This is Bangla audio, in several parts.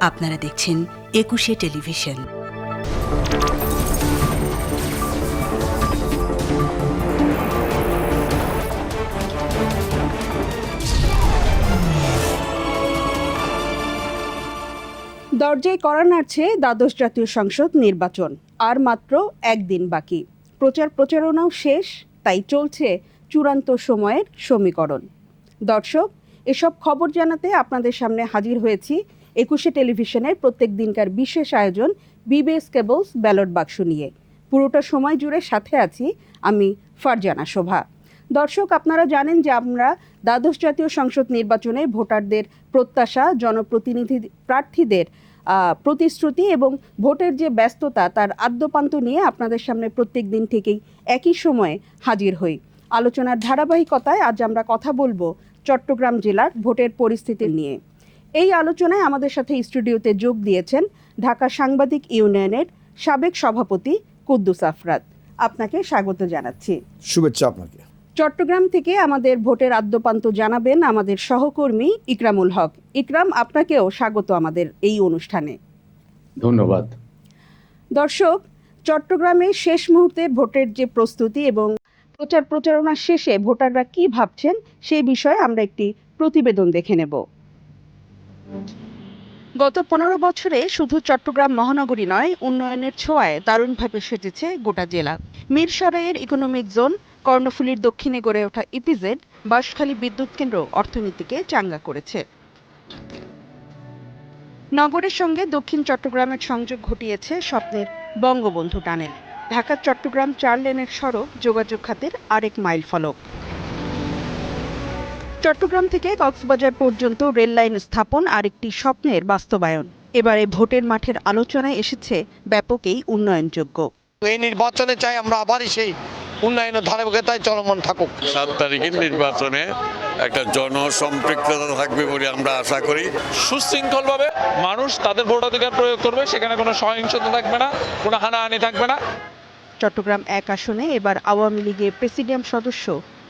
আপনারা দেখছেন একুশে টেলিভিশন। দরজায় করা নাড়ছে দ্বাদশ জাতীয় সংসদ নির্বাচন, আর মাত্র একদিন বাকি। প্রচার প্রচারণাও শেষ, তাই চলছে চূড়ান্ত সময়ের সমীকরণ। দর্শক, এসব খবর জানাতে আপনাদের সামনে হাজির হয়েছি একুশে টেলিভিশনের প্রত্যেক দিনকার বিশেষ আয়োজন বিবিএস কেবলস ব্যালট বাক্স নিয়ে। পুরোটা সময় জুড়ে সাথে আছি আমি ফারজানা শোভা। দর্শক, আপনারা জানেন যে আমরা দ্বাদশ জাতীয় সংসদ নির্বাচনে ভোটারদের প্রত্যাশা, জনপ্রতিনিধি প্রার্থীদের প্রতিশ্রুতি এবং ভোটের যে ব্যস্ততা, তার আদ্যপান্ত নিয়ে আপনাদের সামনে প্রত্যেক দিন থেকেই একই সময়ে হাজির হই। আলোচনার ধারাবাহিকতায় আজ আমরা কথা বলব চট্টগ্রাম জেলার ভোটের পরিস্থিতি নিয়ে। এই আলোচনায় আমাদের সাথে স্টুডিওতে যোগ দিয়েছেন ঢাকা সাংবাদিক ইউনিয়নের সাবেক সভাপতি কুদ্দুস আফরাদ আপনাকে স্বাগত জানাচ্ছি। শুভেচ্ছা আপনাকে। চট্টগ্রাম থেকে আমাদের ভোটের আদ্যপান্ত জানাবেন আমাদের সহকর্মী ইকরামুল হক। ইকরাম আপনাকেও স্বাগত আমাদের এই অনুষ্ঠানে। ধন্যবাদ। দর্শক চট্টগ্রামে শেষ মুহূর্তে ভোটের যে প্রস্তুতি এবং প্রচার প্রচারণা শেষে ভোটাররা কি ভাবছেন সেই বিষয়ে আমরা একটি প্রতিবেদন দেখে নেব। গত পনেরো বছরে শুধু চট্টগ্রাম মহানগরী নয়, উন্নয়নের ছোঁয়ায় দারুণভাবে সেজেছে গোটা জেলা। মিরসরাইয়ের ইকোনমিক জোন কর্ণফুলীর দক্ষিণে গড়ে ওঠা ইপিজেড বাঁশখালী বিদ্যুৎ কেন্দ্র অর্থনীতিকে চাঙ্গা করেছে। নগরের সঙ্গে দক্ষিণ চট্টগ্রামের সংযোগ ঘটিয়েছে স্বপ্নের বঙ্গবন্ধু টানেল। ঢাকা চট্টগ্রাম চার লেনের সড়ক যোগাযোগ খাতের আরেক মাইল ফলক চট্টগ্রাম থেকে কক্সবাজার পর্যন্ত রেল লাইন স্থাপন আরেকটি স্বপ্নের বাস্তবায়ন। এবারে ভোটের মাঠের আলোচনায় এসেছে ব্যাপকই উন্নয়নযোগ্য। এই নির্বাচনে চাই আমরা আবারই সেই উন্নয়নের ধারাবাহিকতায় চলমান থাকুক। সাত তারিখের নির্বাচনে একটা জনসম্পৃক্ততা থাকবে বলে আমরা আশা করি। সুশৃঙ্খলভাবে মানুষ তাদের ভোটাধিকার প্রয়োগ করবে সেখানে কোনো সহিংসতা থাকবে না কোনো হানাহানি থাকবে না। চট্টগ্রাম এক আসনে এবার আওয়ামী লীগের প্রেসিডিয়াম সদস্য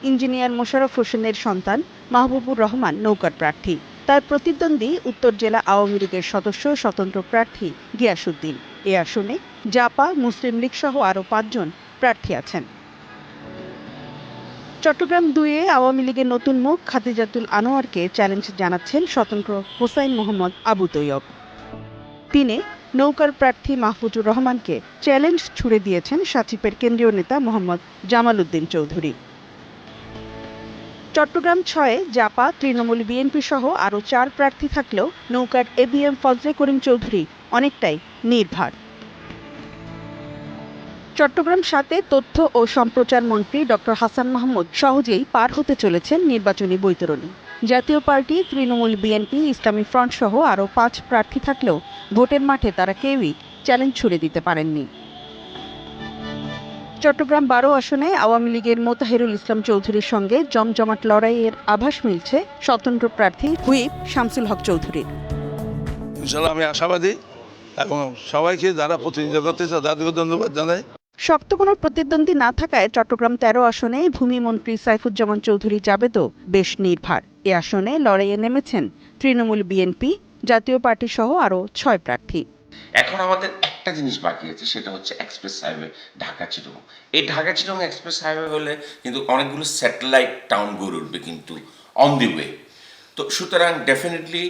ইঞ্জিনিয়ার মোশাররফ হোসেনের সন্তান মাহবুবুর রহমান নৌকার প্রার্থী। তার প্রতিদ্বন্দ্বী উত্তর জেলা আওয়ামী লীগের সদস্য স্বতন্ত্র প্রার্থী গিয়াসুদ্দিন এ আসনে জাপা মুসলিম লীগ সহ আরও পাঁচজন প্রার্থী আছেন। চট্টগ্রাম দুয়ে আওয়ামী লীগের নতুন মুখ খাদিজাতুল আনোয়ারকে চ্যালেঞ্জ জানাচ্ছেন স্বতন্ত্র হোসাইন মোহাম্মদ আবু তৈয়ব। তিনে নৌকার প্রার্থী মাহফুজুর রহমানকে চ্যালেঞ্জ ছুড়ে দিয়েছেন সাচিপের কেন্দ্রীয় নেতা মোহাম্মদ জামাল উদ্দিন চৌধুরী। চট্টগ্রাম ছয়ে জাপা, তৃণমূল বিএনপি সহ আরও চার প্রার্থী থাকলেও নৌকার এবিএম ফজলে করিম চৌধুরী অনেকটাই নির্ভার। চট্টগ্রাম সাথে তথ্য ও সম্প্রচার মন্ত্রী ডক্টর হাসান মাহমুদ সহজেই পার হতে চলেছেন নির্বাচনী বৈতরণী। Jatiya party, Trinamool BNP, Islami front সহ আরও পাঁচ প্রার্থী থাকলেও ভোটের মাঠে তারা কেউই চ্যালেঞ্জ ছুড়ে দিতে পারেননি। চট্টগ্রাম বারো আসনে আওয়ামী লীগের মোতাহিরুল ইসলাম চৌধুরীর সঙ্গে জমজমাট লড়াইয়ের আভাস মিলছে স্বতন্ত্র প্রার্থী হুইপ শামসুল হক চৌধুরীর। ইনশাল্লাহ আমি আশাবাদী এবং সবাইকে যারা প্রতিনিধিত্ব করতেছে তাদেরকে ধন্যবাদ জানাই। শক্ত কোনো প্রতিদ্বন্দ্বী না থাকায় চট্টগ্রাম তেরো আসনে ভূমিমন্ত্রী সাইফুজ্জামান চৌধুরী জাবেদও বেশ নির্ভার। এ আসনে লড়াইয়ে নেমেছেন তৃণমূল বিএনপি জাতীয় পার্টি সহ আরও ছয় প্রার্থী। এখন আমাদের একটা জিনিস বাকি আছে, সেটা হচ্ছে এক্সপ্রেস হাইওয়ে ঢাকা চিটগং এই ঢাকা চিটগং এক্সপ্রেস হাইওয়ে হলে কিন্তু অনেকগুলো স্যাটেলাইট টাউন গড়ে উঠবে কিন্তু অন দি ওয়ে তো সুতরাং ডেফিনেটলি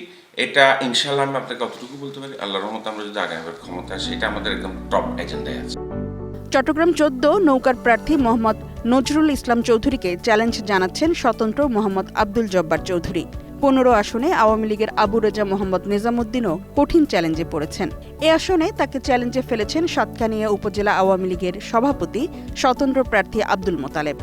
এটা ইনশাল্লাহ আমি আপনাকে কতটুকু বলতে পারি, আল্লাহর রহমতে আমরা যদি আগামীবার ক্ষমতা আসে, এটা আমাদের একদম টপ এজেন্ডায় আছে। চট্টগ্রাম চোদ্দ নৌকার প্রার্থী মোহাম্মদ নজরুল ইসলাম চৌধুরীকে চ্যালেঞ্জ জানাচ্ছেন স্বতন্ত্র মোহাম্মদ আব্দুল জব্বার চৌধুরী। পনেরো আসনে আওয়ামী লীগের আবু রেজা মোহাম্মদ নিজামুদ্দিনও কঠিন চ্যালেঞ্জে পড়েছেন। এ আসনে তাকে চ্যালেঞ্জে ফেলেছেন সাতকানিয়া উপজেলা আওয়ামী লীগের সভাপতি স্বতন্ত্র প্রার্থী আব্দুল মোতালেব।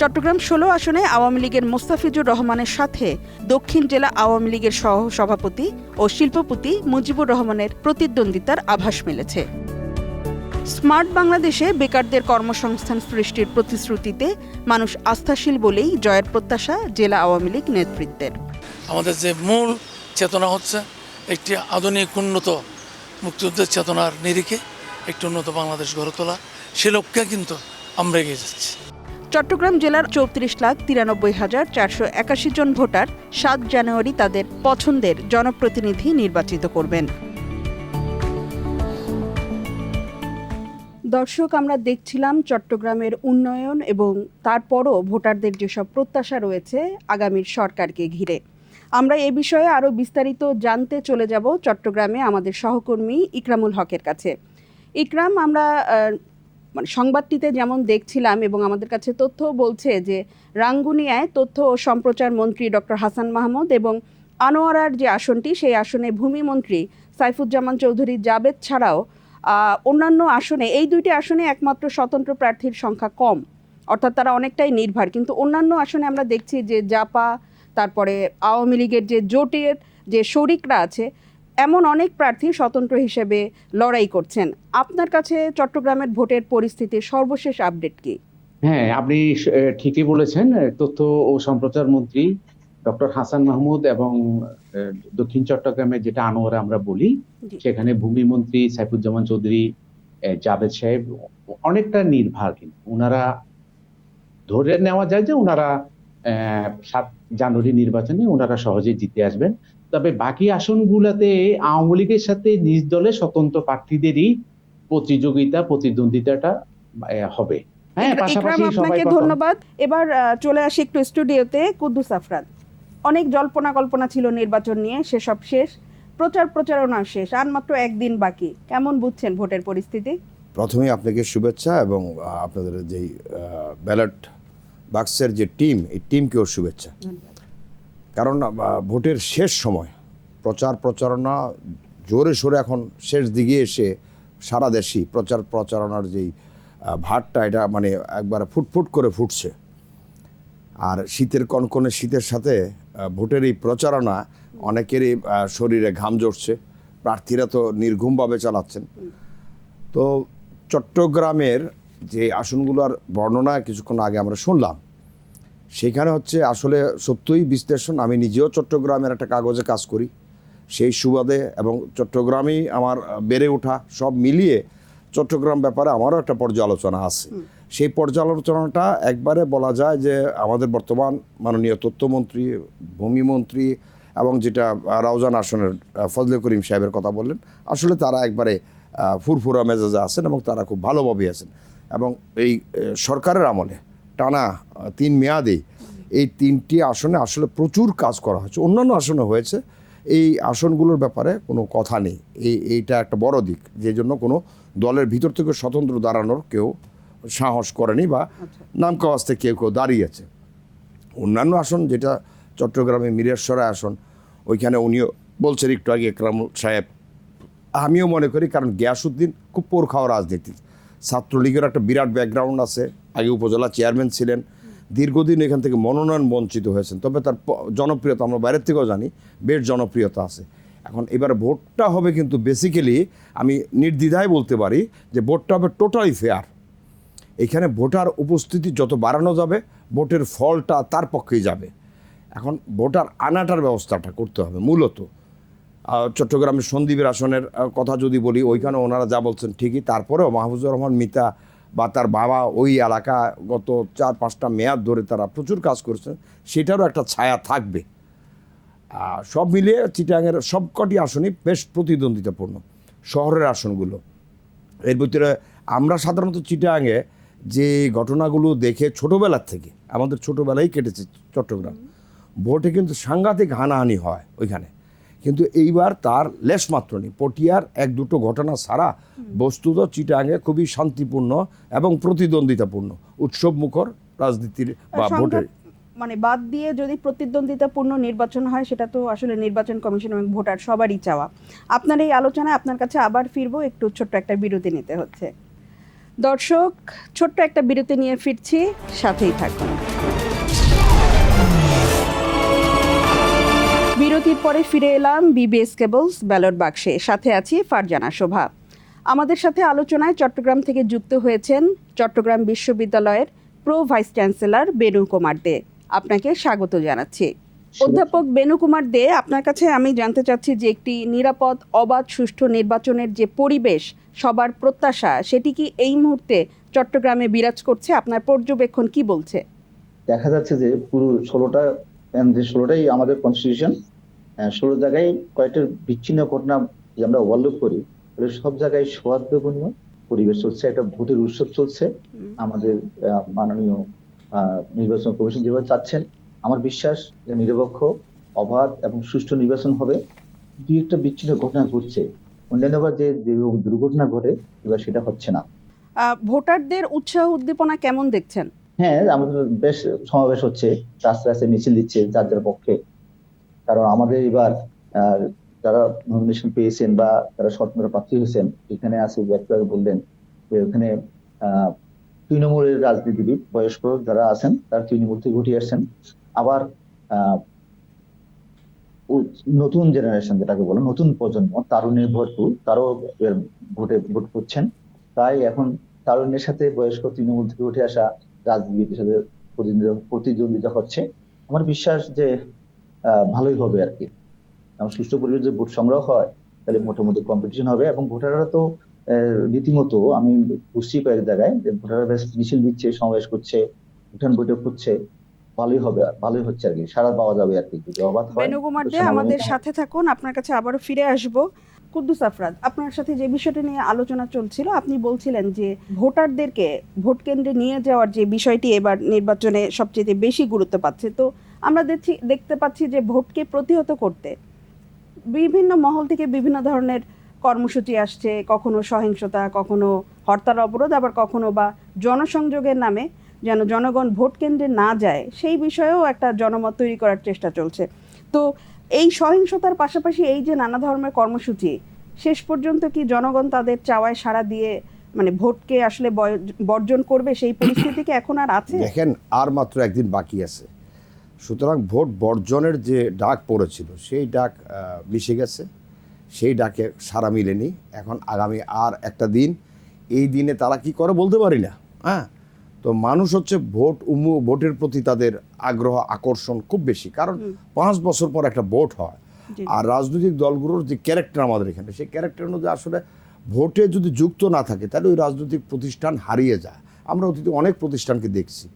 চট্টগ্রাম ষোলো আসনে আওয়ামী লীগের মোস্তাফিজুর রহমানের সাথে দক্ষিণ জেলা আওয়ামী লীগের সহ সভাপতি ও শিল্পপতি মুজিবুর রহমানের প্রতিদ্বন্দ্বিতার আভাস মিলেছে। স্মার্ট বাংলাদেশে বেকারদের কর্মসংস্থান সৃষ্টির প্রতিশ্রুতিতে মানুষ আস্থাশীল বলেই জয়ের প্রত্যাশা জেলা আওয়ামী লীগ নেতৃত্বের। আমাদের যে মূল চেতনা হচ্ছে একটি আধুনিক উন্নত মুক্তিযুদ্ধের চেতনার নিরিখে একটি উন্নত বাংলাদেশ গড়ে তোলা সে লক্ষ্যে কিন্তু আমরা এগিয়ে যাচ্ছি। চট্টগ্রাম জেলার চৌত্রিশ লাখ তিরানব্বই হাজার চারশো একাশি জন ভোটার সাত জানুয়ারি তাদের পছন্দের জনপ্রতিনিধি নির্বাচিত করবেন। দর্শক, আমরা দেখছিলাম চট্টগ্রামের উন্নয়ন এবং তারপরও ভোটারদের যেসব প্রত্যাশা রয়েছে আগামীর সরকারকে ঘিরে। আমরা এ বিষয়ে আরও বিস্তারিত জানতে চলে যাব চট্টগ্রামে আমাদের সহকর্মী ইকরামুল হকের কাছে। ইকরাম, আমরা মানে সংবাদটিতে যেমন দেখছিলাম এবং আমাদের কাছে তথ্য বলছে যে রাঙ্গুনিয়ায় তথ্য ও সম্প্রচার মন্ত্রী ডক্টর হাসান মাহমুদ এবং আনোয়ারার যে আসনটি, সেই আসনে ভূমিমন্ত্রী সাইফুজ্জামান চৌধুরী জাবেদ ছাড়াও অন্যান্য আসনে, এই দুইটি আসনে একমাত্র স্বতন্ত্র প্রার্থীর সংখ্যা কম। অর্থাৎ তারা অনেকটাই নির্ভর। কিন্তু অন্যান্য আসনে আমরা দেখছি যে জাপা, তারপরে আওয়ামী লীগের যে জোটের যে শরিকরা আছে, এমন অনেক প্রার্থী স্বতন্ত্র হিসেবে লড়াই করছেন। আপনার কাছে চট্টগ্রামের ভোটের পরিস্থিতির সর্বশেষ আপডেট কি? হ্যাঁ আপনি ঠিকই বলেছেন তথ্য ও সম্প্রচার মন্ত্রী ডক্টর হাসান মাহমুদ এবং দক্ষিণ চট্টগ্রামে যেটা আনোয়ারা আমরা বলি সেখানে ভূমি মন্ত্রী সাইফুজ্জামান চৌধুরী জাভেদ সাহেব অনেকটা নির্ভার কিন্তু। ওনারা ধরে নেওয়া যায় যে ওনারা সাত জানুয়ারি নির্বাচনে ওনারা সহজে জিতে আসবেন। তবে বাকি আসনগুলোতে আওয়ামী লীগের সাথে নিজ দলের স্বতন্ত্র প্রার্থীদেরই প্রতিযোগিতা প্রতিদ্বন্দ্বিতাটা হবে। হ্যাঁ আপনাকে ধন্যবাদ। এবার চলে আসি একটু স্টুডিওতে কুদ্দুস আফরাদ অনেক জল্পনা কল্পনা ছিল নির্বাচন নিয়ে সেসব শেষ। প্রচার প্রচারণা শেষ আর মাত্র একদিন বাকি। কেমন বুঝছেন ভোটের পরিস্থিতি? প্রথমেই আপনাকে শুভেচ্ছা এবং আপনাদের যেই ব্যালট বাক্সের যে টিম এই টিমকেও শুভেচ্ছা। কারণ ভোটের শেষ সময় প্রচার প্রচারণা জোরে সোরে এখন শেষ দিকে এসে সারা দেশই প্রচার প্রচারণার যেই ভাতটা এটা মানে একবার ফুটফুট করে ফুটছে। আর শীতের কনকনে শীতের সাথে ভোটের এই প্রচারণা অনেকেরই শরীরে ঘাম জড়ছে প্রার্থীরা তো নির্ঘুমভাবে চালাচ্ছেন। তো চট্টগ্রামের যে আসনগুলোর বর্ণনা কিছুক্ষণ আগে আমরা শুনলাম, সেখানে হচ্ছে আসলে সত্যই বিশ্লেষণ। আমি নিজেও চট্টগ্রামের একটা কাগজে কাজ করি। সেই সুবাদে এবং চট্টগ্রামেই আমার বেড়ে ওঠা সব মিলিয়ে চট্টগ্রাম ব্যাপারে আমারও একটা পর্যালোচনা আছে। সেই পর্যালোচনাটা একবারে বলা যায় যে আমাদের বর্তমান মাননীয় তথ্যমন্ত্রী, ভূমিমন্ত্রী এবং যেটা রাউজান আসনের ফজলে করিম সাহেবের কথা বললেন, আসলে তারা একবারে ফুরফুরা মেজাজে আছেন এবং তারা খুব ভালোভাবে আছেন। এবং এই সরকারের আমলে টানা তিন মেয়াদে এই তিনটি আসনে আসলে প্রচুর কাজ করা হয়েছে। অন্যান্য আসনে হয়েছে। এই আসনগুলোর ব্যাপারে কোনো কথা নেই। এই, এইটা একটা বড় দিক। যে জন্য কোনো দলের ভিতর থেকে স্বতন্ত্র দাঁড়ানোর কেউ সাহস করেনি বা নাম কাওয়াজতে কেউ কেউ দাঁড়িয়েছে। অন্যান্য আসন যেটা চট্টগ্রামে মিরেশ্বরা আসন ওইখানে উনিও বলছেন একটু আগে একরামুল সাহেব আমিও মনে করি কারণ গিয়াসুদ্দিন খুব পোর খাওয়া রাজনীতি। ছাত্রলীগের একটা বিরাট ব্যাকগ্রাউন্ড আছে আগে উপজেলা চেয়ারম্যান ছিলেন দীর্ঘদিন এখান থেকে মনোনয়ন বঞ্চিত হয়েছেন তবে তার জনপ্রিয়তা আমরা বাইরের থেকেও জানি বেশ জনপ্রিয়তা আছে। এখন এবার ভোটটা হবে কিন্তু বেসিক্যালি আমি নির্দ্বিধায় বলতে পারি যে ভোটটা হবে টোটালি ফেয়ার এখানে ভোটার উপস্থিতি যত বাড়ানো যাবে, ভোটের ফলটা তার পক্ষেই যাবে। এখন ভোটার আনাটার ব্যবস্থাটা করতে হবে মূলত। চট্টগ্রামের সন্দীপের আসনের কথা যদি বলি, ওইখানে ওনারা যা বলছেন ঠিকই। তারপরেও মাহফুজুর রহমান, মিতা বা তার বাবা ওই এলাকা গত চার, পাঁচটা মেয়াদ ধরে তারা প্রচুর কাজ করছেন, সেটারও একটা ছায়া থাকবে। সব মিলিয়ে চিটাঙের সবকটি আসনই বেশ প্রতিদ্বন্দ্বিতাপূর্ণ। শহরের আসনগুলো। এর ভিতরে আমরা সাধারণত চিটাঙে যে ঘটনাগুলো দেখে ছোটোবেলার থেকে আমাদের ছোটোবেলায় কেটেছে চট্টগ্রাম। ভোটে কিন্তু সাংঘাতিক হানাহানি হয় ওইখানে। কিন্তু এইবার তার লেশ মাত্র নেই। পটিয়ার এক দুটো ঘটনা ছাড়া বস্তুত চিটাঙে খুবই শান্তিপূর্ণ এবং প্রতিদ্বন্দ্বিতাপূর্ণ। উৎসব মুখর রাজনীতির বা ভোটের। মানে বাদ দিয়ে যদি প্রতিদ্বন্দ্বিতাপূর্ণ নির্বাচন হয় সেটা তো আসলে নির্বাচন কমিশন এবং ভোটার সবারই চাওয়া। আপনার এই আলোচনায় আপনার কাছে আবার ফিরবো একটু ছোট্ট একটা বিরতি নিতে হচ্ছে। দর্শক, ছোট্ট একটা বিরতি নিয়ে ফিরছি, সাথেই থাকুন। বিরতির পরে ফিরে এলাম বিবিএস কেবলস ব্যালট বাক্সে সাথে আছি ফারজানা শোভা। আমাদের সাথে আলোচনায় চট্টগ্রাম থেকে যুক্ত হয়েছেন চট্টগ্রাম বিশ্ববিদ্যালয়ের pro vice chancellor Benu Kumar Dey. আপনাকে স্বাগত জানাচ্ছি। অধ্যাপক বেণুকুমার দে আপনার কাছে আমি জানতে চাচ্ছি যে একটি নিরাপদ অবাধ সুষ্ঠু নির্বাচনের যে পরিবেশ সবার প্রত্যাশা সেটি কি এই মুহূর্তে চট্টগ্রামে বিরাজ করছে? আপনার পর্যবেক্ষণ কি বলছে? দেখা যাচ্ছে যে পুরো ষোলোটা ষোলোটাই আমাদের কনস্টিটিউশন ষোলো জায়গায় কয়েকটা বিচ্ছিন্ন ঘটনা আমরা ওভারলুক করি সব জায়গায় সৌহার্দ্যপূর্ণ পরিবেশ চলছে একটা ভোটের উৎসব চলছে। আমাদের মাননীয় নির্বাচন কমিশন যেভাবে চাচ্ছেন আমার বিশ্বাস যে নিরপেক্ষ অবাধ এবং সুষ্ঠু নির্বাচন হবে। দুই একটা বিচ্ছিন্ন ঘটনা ঘটছে। অন্যান্যবার যে দুর্ঘটনা ঘটে এবার সেটা হচ্ছে না। ভোটারদের উৎসাহ উদ্দীপনা কেমন দেখছেন? হ্যাঁ আমাদের বেশ সমাবেশ হচ্ছে। রাস্তায় রাস্তায় মিছিল দিচ্ছে যার যার পক্ষে। কারণ আমাদের এবার যারা নমিনেশন পেয়েছেন বা যারা স্বতন্ত্র প্রার্থী হয়েছেন এখানে আছে আগে বললেন যে ওখানে আহ, তৃণমূলের রাজনীতিবিদ বয়স্ক যারা আছেন তারা তৃণমূল থেকে উঠে আসছেন। আবার নতুন জেনারেশন যেটাকে বলে, নতুন প্রজন্ম, তারুণ্যের ভরপুর তারাও ভোটে ভোট করছেন। তাই এখন তারুণ্যের সাথে বয়স্ক তৃণমূল থেকে উঠে আসা রাজনীতির সাথে প্রতিদ্বন্দ্বিতা হচ্ছে। আমার বিশ্বাস যে ভালোই হবে আর কি। এবং সুষ্ঠু পরিবেশ যে ভোট সংগ্রহ হয়, তাহলে মোটামুটি কম্পিটিশন হবে এবং ভোটাররা তো রীতিমতো, আমি বুঝছি কয়েক জায়গায়, যে ভোটাররা মিছিল দিচ্ছে, সমাবেশ করছে, উঠান বৈঠক করছে। ভালোই হবে ভালোই হচ্ছে আর কি। সারা পাওয়া যাবে আর কি যদি অবাধ হয় বেণুকুমার দে আমাদের সাথে থাকুন আপনার কাছে আবারও ফিরে আসব। কুদ্দুস আফরাদ আপনার সাথে যে বিষয়টি নিয়ে আলোচনা চলছিল আপনি বলছিলেন যে ভোটারদেরকে ভোট কেন্দ্রে নিয়ে যাওয়ার যে বিষয়টি এবার নির্বাচনে সবচেয়ে বেশি গুরুত্ব পাচ্ছে। তো আমরা দেখছি দেখতে পাচ্ছি যে ভোটকে প্রতিহত করতে বিভিন্ন মহল থেকে বিভিন্ন ধরনের কর্মসূচি আসছে কখনো সহিংসতা কখনো হরতাল অবরোধ আবার কখনো বা জনসংযোগের নামে। যেন জনগণ ভোট কেন্দ্রে না যায়, সেই বিষয়েও একটা জনমত তৈরি করার চেষ্টা চলছে। তো এই সহিংসতার পাশাপাশি এই যে নানা ধরনের কর্মসূচি, শেষ পর্যন্ত কি জনগণ তাদের চাওয়ায় সাড়া দিয়ে মানে ভোটকে আসলে বর্জন করবে সেই পরিস্থিতি কি এখন আর আছে? দেখেন, আর মাত্র একদিন বাকি আছে। সুতরাং ভোট বর্জনের যে ডাক পড়েছিল, সেই ডাক মিশে গেছে। সেই ডাকে সারা মিলেনি। এখন আগামী আর একটা দিন, এই দিনে তারা কি করে বলতে পারি না? হ্যাঁ? তো মানুষ হচ্ছে ভোট উমু ভোটের প্রতি তাদের আগ্রহ আকর্ষণ খুব বেশি। কারণ পাঁচ বছর পর একটা ভোট হয়। আর রাজনৈতিক দলগুলোর যে ক্যারেক্টার আমাদের এখানে সেই ক্যারেক্টার অনুযায়ী আসলে ভোটে যদি যুক্ত না থাকে তাহলে ওই রাজনৈতিক প্রতিষ্ঠান হারিয়ে যায়। আমরা অতীতে অনেক প্রতিষ্ঠানকে দেখছি।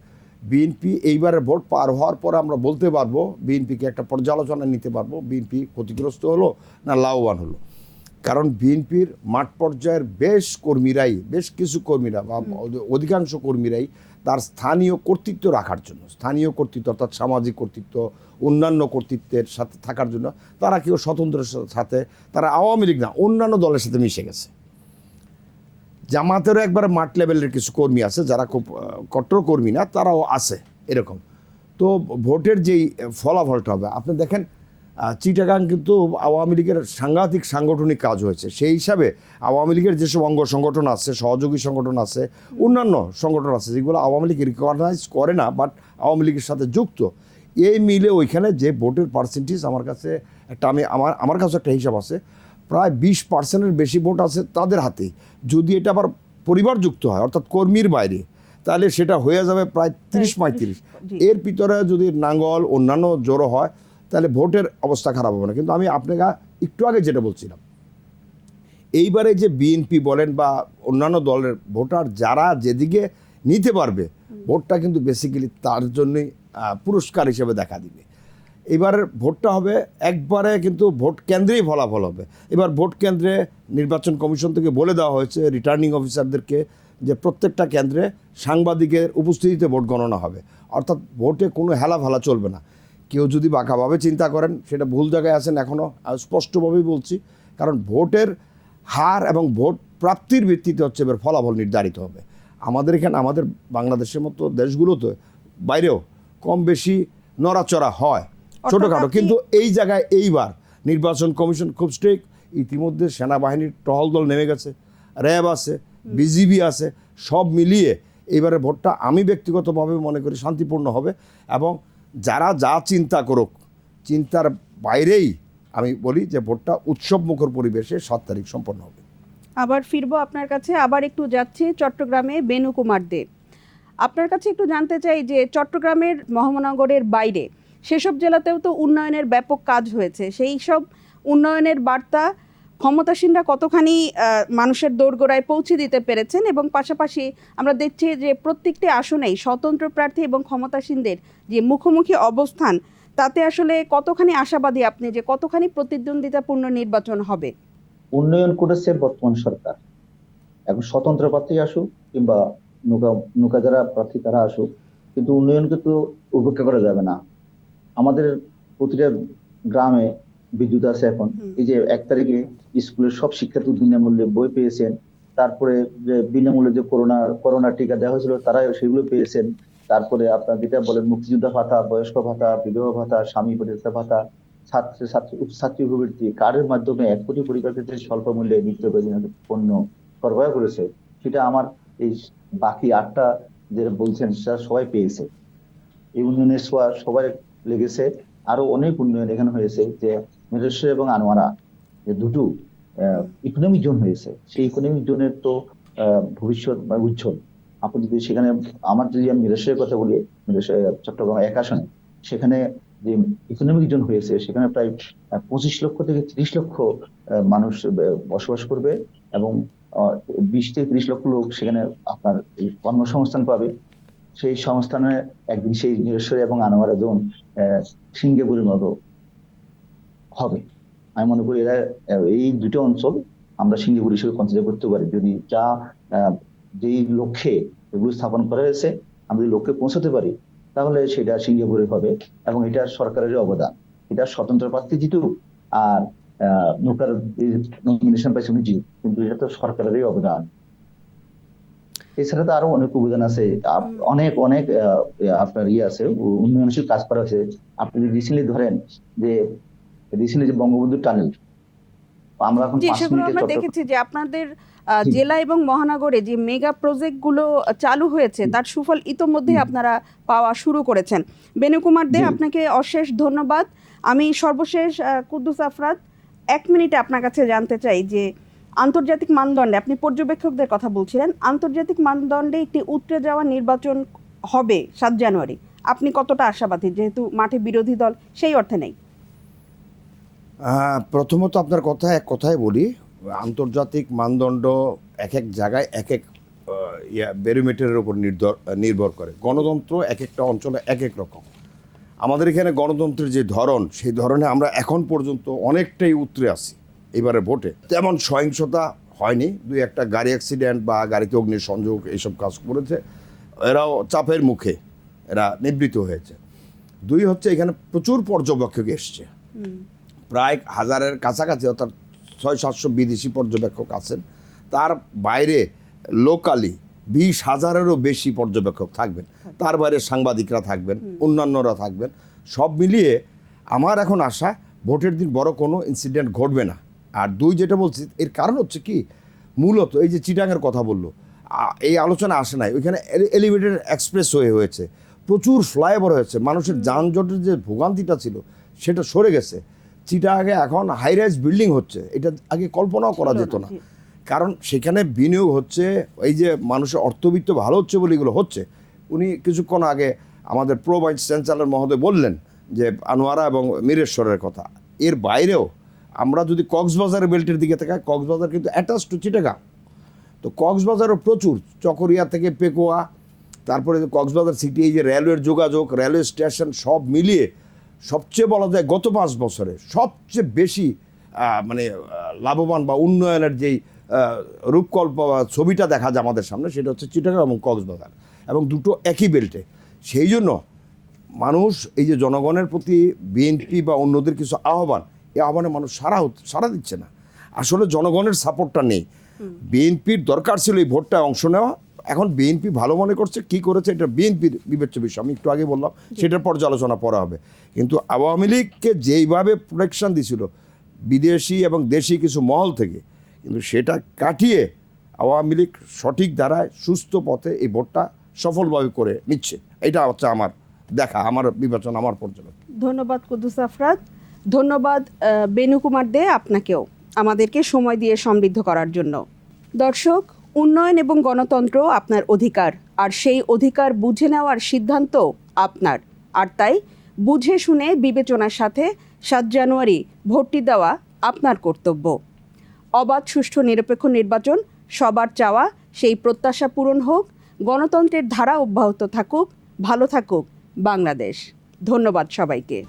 বিএনপি এইবারের ভোট পার হওয়ার পর আমরা বলতে পারব বিএনপিকে একটা পর্যালোচনা নিতে পারব বিএনপি ক্ষতিগ্রস্ত হলো না লাভবান হলো। কারণ বিএনপির মাঠ পর্যায়ের বেশ কর্মীরাই বেশ কিছু কর্মীরা বা অধিকাংশ কর্মীরাই তার স্থানীয় কর্তৃত্ব রাখার জন্য স্থানীয় কর্তৃত্ব অর্থাৎ সামাজিক কর্তৃত্ব অন্যান্য কর্তৃত্বের সাথে থাকার জন্য তারা কেউ স্বতন্ত্রের সাথে তারা আওয়ামী লীগ না অন্যান্য দলের সাথে মিশে গেছে। জামাতেরও একবার মাঠ লেভেলের কিছু কর্মী আছে যারা খুব কট্টর কর্মী না তারাও আছে এরকম। তো ভোটের যেই ফলাফলটা হবে আপনি দেখেন চিটাগাং কিন্তু আওয়ামী লীগের সাংঘাতিক সাংগঠনিক কাজ হয়েছে। সেই হিসাবে আওয়ামী লীগের যেসব অঙ্গ সংগঠন আছে সহযোগী সংগঠন আছে অন্যান্য সংগঠন আছে যেগুলো আওয়ামী লীগ রিকগনাইজ করে না বাট আওয়ামী লীগের সাথে যুক্ত এই মিলে ওইখানে যে ভোটের পার্সেন্টেজ আমার কাছে একটা আমি আমার আমার কাছে একটা হিসাব আছে প্রায় বিশ পার্সেন্টের বেশি ভোট আছে তাদের হাতেই। যদি এটা আবার পরিবার যুক্ত হয় অর্থাৎ কর্মীর বাইরে তাহলে সেটা হয়ে যাবে প্রায় তিরিশ পঁয়ত্রিশ। এর ভিতরে যদি নাঙ্গল অন্যান্য জড়ো হয় তাহলে ভোটের অবস্থা খারাপ হবে না। কিন্তু আমি আপনাকে একটু আগে যেটা বলছিলাম, এইবারে যে বিএনপি বলেন বা অন্যান্য দলের ভোটার যারা যেদিকে নিতে পারবে, ভোটটা কিন্তু বেসিক্যালি তার জন্যই পুরস্কার হিসেবে দেখা দিবে। এবারের ভোটটা হবে, একবারে কিন্তু ভোট কেন্দ্রেই ফলাফল হবে। এবার ভোট কেন্দ্রে নির্বাচন কমিশন থেকে বলে দেওয়া হয়েছে রিটার্নিং অফিসারদেরকে যে প্রত্যেকটা কেন্দ্রে সাংবাদিকের উপস্থিতিতে ভোট গণনা হবে। অর্থাৎ ভোটে কোনো হেলাফেলা চলবে না। কেউ যদি বাঁকাভাবে চিন্তা করেন সেটা ভুল জায়গায় আছেন এখনও স্পষ্টভাবেই বলছি কারণ ভোটের হার এবং ভোট প্রাপ্তির ভিত্তিতে হচ্ছে এবার ফলাফল নির্ধারিত হবে। আমাদের এখানে আমাদের বাংলাদেশের মতো দেশগুলোতে বাইরেও কম বেশি নড়াচড়া হয় ছোটোখাটো। কিন্তু এই জায়গায় এইবার নির্বাচন কমিশন খুব স্ট্রিক ইতিমধ্যে সেনাবাহিনীর টহল দল নেমে গেছে র্যাব আছে বিজিবি আছে সব মিলিয়ে এইবারে ভোটটা আমি ব্যক্তিগতভাবে মনে করি শান্তিপূর্ণ হবে এবং যারা যা চিন্তা করুক, চিন্তার বাইরেই আমি বলি যে ভোটটা উৎসবমুখর পরিবেশে সাত তারিখ সম্পন্ন হবে। আবার ফিরবো আপনার কাছে, আবার একটু যাচ্ছি চট্টগ্রামে বেনু কুমার দে আপনার কাছে একটু জানতে চাই যে চট্টগ্রামের মহানগরের বাইরে, সেসব জেলাতেও তো উন্নয়নের ব্যাপক কাজ হয়েছে। সেই সব উন্নয়নের বার্তা ক্ষমতাসীনরা কতখানি মানুষের দোরগোড়ায় পৌঁছে দিতে পেরেছেন এবং পাশাপাশি আমরা দেখছি যে প্রত্যেকটি আসনেই স্বতন্ত্র প্রার্থী এবং ক্ষমতাসীনদের যে মুখোমুখি অবস্থান, তাতে আসলে কতখানি আশাবাদী আপনি যে কতখানি প্রতিদ্বন্দ্বিতাপূর্ণ নির্বাচন হবে? উন্নয়ন করেছে বর্তমান সরকার। এখন স্বতন্ত্র প্রার্থী আসুক কিংবা নৌকা নৌকা যারা প্রার্থী তারা আসুক, কিন্তু উন্নয়নকে তো উপেক্ষা করা যাবে না। আমাদের প্রতিটা গ্রামে বিদ্যুৎ আছে এখন। এই যে এক তারিখে স্কুলের সব শিক্ষার্থী বিনামূল্যে বই পেয়েছেন তারপরে যে বিনামূল্যে যে করোনা করোনা টিকা দেওয়া হয়েছিল তারা সেগুলো পেয়েছেন। তারপরে আপনার যেটা বলেন মুক্তিযোদ্ধা ভাতা বয়স্ক ভাতা বিধবা ভাতা স্বামী প্রতিষ্ঠা ভাতা ছাত্র ছাত্র ছাত্রী প্রবৃত্তি কার্ডের মাধ্যমে এক কোটি পরিবারকে যে স্বল্প মূল্যে নিত্য প্রয়োজনীয় পণ্য সরবরাহ করেছে। সেটা আমার এই বাকি আটটা যে বলছেন সেটা সবাই পেয়েছে। এই উন্নয়নের ছোঁয়া সবাই লেগেছে। আরও অনেক উন্নয়ন এখানে হয়েছে যে মিরেশ্বর এবং আনোয়ারা যে দুটো ইকোনমিক জোন হয়েছে। সেই ইকোনমিক জোনের তো ভবিষ্যৎ বা উজ্জ্বল। আপনি যদি সেখানে, আমার যদি আমি মিরেশ্বরের কথা বলি চট্টগ্রাম এক আসনে, সেখানে যে ইকোনমিক জোন হয়েছে, সেখানে প্রায় পঁচিশ লক্ষ থেকে ত্রিশ লক্ষ মানুষ বসবাস করবে এবং বিশ থেকে ত্রিশ লক্ষ লোক সেখানে আপনার কর্মসংস্থান পাবে। সেই সংস্থানে একদিন সেই নিরেশ্বরী এবং আনোয়ারা জোন সিঙ্গাপুরের মতো হবে। আমি মনে করি এরা এই দুটো অঞ্চল আমরা সিঙ্গাপুর হিসেবে কনসিডার করতে পারি। যদি যা যেই লক্ষ্যে এগুলো স্থাপন করা হয়েছে আমরা যদি লক্ষ্যে পৌঁছাতে পারি তাহলে সেটা সিঙ্গাপুরে হবে এবং এটা সরকারের অবদান এটা স্বতন্ত্র প্রার্থী জিতুক আর নৌকার নমিনেশন পাইছে উনি কিন্তু এটা তো সরকারেরই অবদান। এছাড়া তো আরও অনেক অবদান আছে। অনেক অনেক আপনার ইয়ে আছে উন্নয়নশীল কাজ করা হয়েছে। আপনি যদি রিসেন্টলি ধরেন যে রিসেন্টলি যে বঙ্গবন্ধু টানেল আমরা এখন সেগুলো আমরা দেখেছি যে আপনাদের জেলা এবং মহানগরে যে মেগা প্রজেক্টগুলো চালু হয়েছে তার সুফল ইতোমধ্যে আপনারা পাওয়া শুরু করেছেন। বেনুকুমার দে আপনাকে অশেষ ধন্যবাদ। আমি সর্বশেষ কুদ্দুস আফরাদ এক মিনিটে আপনার কাছে জানতে চাই যে আন্তর্জাতিক মানদণ্ডে আপনি পর্যবেক্ষকদের কথা বলছিলেন আন্তর্জাতিক মানদণ্ডে একটি উতরে যাওয়া নির্বাচন হবে সাত জানুয়ারি। আপনি কতটা আশাবাদী? যেহেতু মাঠে বিরোধী দল সেই অর্থে নেই। প্রথমত আপনার কথা, এক কথায় বলি, আন্তর্জাতিক মানদণ্ড এক এক জায়গায় এক এক ইয়া, ব্যারোমিটারের উপর নির্ভর নির্ভর করে। গণতন্ত্র এক একটা অঞ্চলে এক এক রকম। আমাদের এখানে গণতন্ত্রের যে ধরন, সেই ধরনে আমরা এখন পর্যন্ত অনেকটাই উতরে আছি, এবারে ভোটে। তেমন সহিংসতা হয়নি, দুই একটা গাড়ি অ্যাক্সিডেন্ট বা গাড়িতে অগ্নিসংযোগ এইসব কাজ করেছে, এরাও চাপের মুখে, এরা নিবৃত হয়েছে। দুই হচ্ছে এখানে প্রচুর পর্যবেক্ষক এসছে। প্রায় হাজারের কাছাকাছি অর্থাৎ ছয় সাতশো বিদেশি পর্যবেক্ষক আছেন। তার বাইরে লোকালি বিশ হাজারেরও বেশি পর্যবেক্ষক থাকবেন। তার বাইরে সাংবাদিকরা থাকবেন অন্যান্যরা থাকবেন। সব মিলিয়ে আমার এখন আশা ভোটের দিন বড় কোনো ইনসিডেন্ট ঘটবে না। আর দুই যেটা বলছি এর কারণ হচ্ছে কি মূলত এই যে চিটাঙের কথা বলল এই আলোচনা আসে নাই। ওইখানে এলিভেটেড এক্সপ্রেস হয়ে হয়েছে। প্রচুর ফ্লাইওভার হয়েছে। মানুষের যানজটের যে ভোগান্তিটা ছিল সেটা সরে গেছে। চিটাগে এখন হাই রাইজ বিল্ডিং হচ্ছে এটা আগে কল্পনাও করা যেত না। কারণ সেখানে বিনিয়োগ হচ্ছে এই যে মানুষের অর্থবিত্ত ভালো হচ্ছে বলে এগুলো হচ্ছে। উনি কিছুক্ষণ আগে আমাদের প্রো ভাইস চ্যান্সেলর মহোদয় বললেন যে আনোয়ারা এবং মিরেশ্বরের কথা। এর বাইরেও আমরা যদি কক্সবাজারের বেল্টের দিকে তাকাই কক্সবাজার কিন্তু অ্যাটাচ টু চিটাগাং। তো কক্সবাজারও প্রচুর চকরিয়া থেকে পেকোয়া তারপরে কক্সবাজার সিটি এই যে রেলওয়ের যোগাযোগ রেলওয়ে স্টেশন সব মিলিয়ে সবচেয়ে বলা যায় গত পাঁচ বছরে সবচেয়ে বেশি মানে লাভবান বা উন্নয়নের যেই রূপকল্প বা ছবিটা দেখা যায় আমাদের সামনে সেটা হচ্ছে চিটাগাং এবং কক্সবাজার এবং দুটো একই বেল্টে। সেই জন্য মানুষ এই যে জনগণের প্রতি বিএনপি বা অন্যদের কিছু আহ্বান এই আহ্বানে মানুষ সারা হচ্ছে সারা দিচ্ছে না। আসলে জনগণের সাপোর্টটা নেই। বিএনপির দরকার ছিল এই ভোটটায় অংশ নেওয়া এখন বিএনপি ভালো মনে করছে কি করেছে এটা বিএনপির বিবেচ্য বিষয় আমি একটু আগে বললাম সেটার পর্যালোচনা পড়া হবে। কিন্তু আওয়ামী লীগকে যেইভাবে প্রোটেকশন দিছিল বিদেশি এবং দেশি কিছু মহল থেকে কিন্তু সেটা কাটিয়ে আওয়ামী লীগ সঠিক ধারায় সুস্থ পথে এই ভোটটা সফলভাবে করে নিচ্ছে। এটা হচ্ছে আমার দেখা আমার বিবেচনা আমার পর্যবেক্ষণ ধন্যবাদ কুদ্দুস আফরাদ ধন্যবাদ বেনু কুমার দে আপনাকেও আমাদেরকে সময় দিয়ে সমৃদ্ধ করার জন্য। দর্শক উন্নয়ন এবং গণতন্ত্র আপনার অধিকার, আর সেই অধিকার বুঝে নেওয়ার সিদ্ধান্ত আপনার। আর তাই বুঝে শুনে বিবেচনার সাথে সাত জানুয়ারি ভোটটি দেওয়া আপনার কর্তব্য। অবাধ, সুষ্ঠু, নিরপেক্ষ নির্বাচন সবার চাওয়া, সেই প্রত্যাশা পূরণ হোক, গণতন্ত্রের ধারা অব্যাহত থাকুক, ভালো থাকুক বাংলাদেশ। ধন্যবাদ সবাইকে।